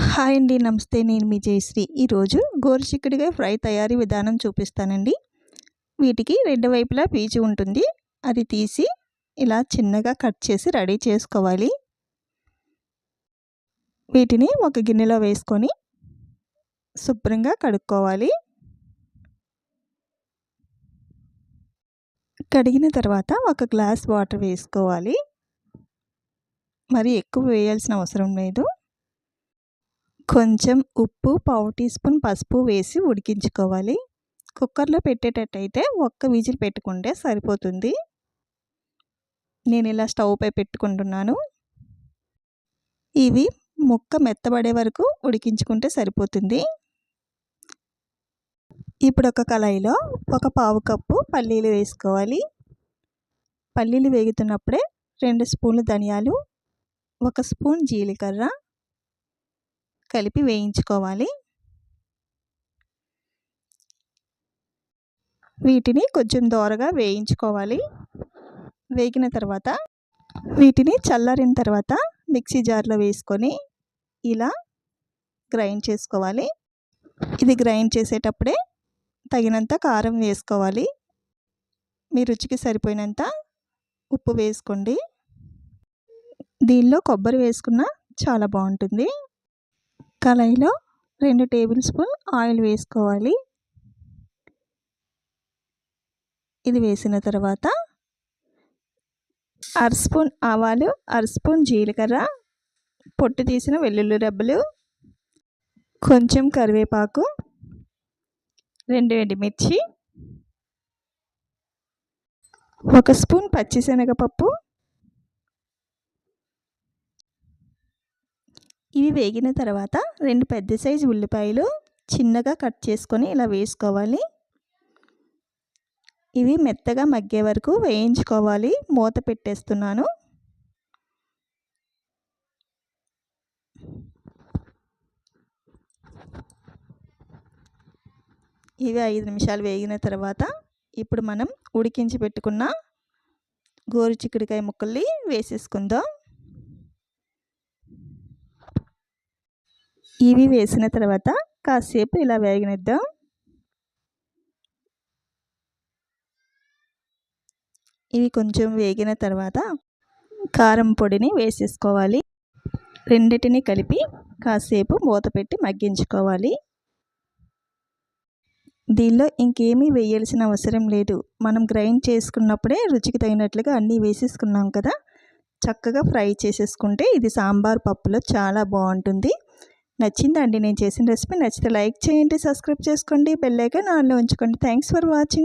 Hi అండి నమస్తే. నేను మీ జయశ్రీ. ఈరోజు గోరుచిక్కుడిగా ఫ్రై తయారీ విధానం చూపిస్తానండి. వీటికి రెండు వైపులా పీచు ఉంటుంది. అది తీసి ఇలా చిన్నగా కట్ చేసి రెడీ చేసుకోవాలి. వీటిని ఒక గిన్నెలో వేసుకొని శుభ్రంగా కడుక్కోవాలి. కడిగిన తర్వాత ఒక గ్లాస్ వాటర్ వేసుకోవాలి. మరి ఎక్కువ వేయాల్సిన అవసరం లేదు. కొంచెం ఉప్పు పావు టీ స్పూన్ పసుపు వేసి ఉడికించుకోవాలి. కుక్కర్లో పెట్టేటట్టయితే ఒక్క విజిల్ పెట్టుకుంటే సరిపోతుంది. నేను ఇలా స్టవ్ పై పెట్టుకుంటున్నాను. ఇవి ముక్క మెత్తబడే వరకు ఉడికించుకుంటే సరిపోతుంది. ఇప్పుడు ఒక కళాయిలో ఒక పావు కప్పు పల్లీలు వేసుకోవాలి. పల్లీలు వేగుతున్నప్పుడే రెండు స్పూన్లు ధనియాలు ఒక స్పూన్ జీలకర్ర కలిపి వేయించుకోవాలి. వీటిని కొంచెం దోరగా వేయించుకోవాలి. వేగిన తర్వాత వీటిని చల్లారిన తర్వాత మిక్సీ జార్లో వేసుకొని ఇలా గ్రైండ్ చేసుకోవాలి. ఇది గ్రైండ్ చేసేటప్పుడే తగినంత కారం వేసుకోవాలి. మీ రుచికి సరిపోయినంత ఉప్పు వేసుకోండి. దీనిలో కొబ్బరి వేసుకున్న చాలా బాగుంటుంది. కళాయిలో రెండు టేబుల్ స్పూన్ ఆయిల్ వేసుకోవాలి. ఇది వేసిన తర్వాత అర స్పూన్ ఆవాలు అర స్పూన్ జీలకర్ర పొట్టు తీసిన వెల్లుల్లి రబ్బలు కొంచెం కరివేపాకు రెండు ఎండుమిర్చి ఒక స్పూన్ పచ్చిశనగపప్పు ఇవి వేగిన తర్వాత రెండు పెద్ద సైజు ఉల్లిపాయలు చిన్నగా కట్ చేసుకొని ఇలా వేసుకోవాలి. ఇవి మెత్తగా మగ్గే వరకు వేయించుకోవాలి. మూత పెట్టేస్తున్నాను. ఇవి ఐదు నిమిషాలు వేగిన తర్వాత ఇప్పుడు మనం ఉడికించి పెట్టుకున్న గోరు చిక్కుడుకాయ ముక్కల్ని వేసేసుకుందాం. ఇవి వేసిన తర్వాత కాసేపు ఇలా వేగనిద్దాం. ఇవి కొంచెం వేగిన తర్వాత కారం పొడిని వేసేసుకోవాలి. రెండింటిని కలిపి కాసేపు మూత పెట్టి మగ్గించుకోవాలి. దీనిలో ఇంకేమీ వేయాల్సిన అవసరం లేదు. మనం గ్రైండ్ చేసుకున్నప్పుడే రుచికి తగినట్లుగా అన్నీ వేసేసుకున్నాం కదా. చక్కగా ఫ్రై చేసేసుకుంటే ఇది సాంబార్ పప్పులో చాలా బాగుంటుంది. నచ్చిందండి నేను చేసిన రెసిపీ నచ్చితే లైక్ చేయండి సబ్స్క్రైబ్ చేసుకోండి బెల్ ఐకాన్ ఆన్లో ఉంచుకోండి. Thanks for watching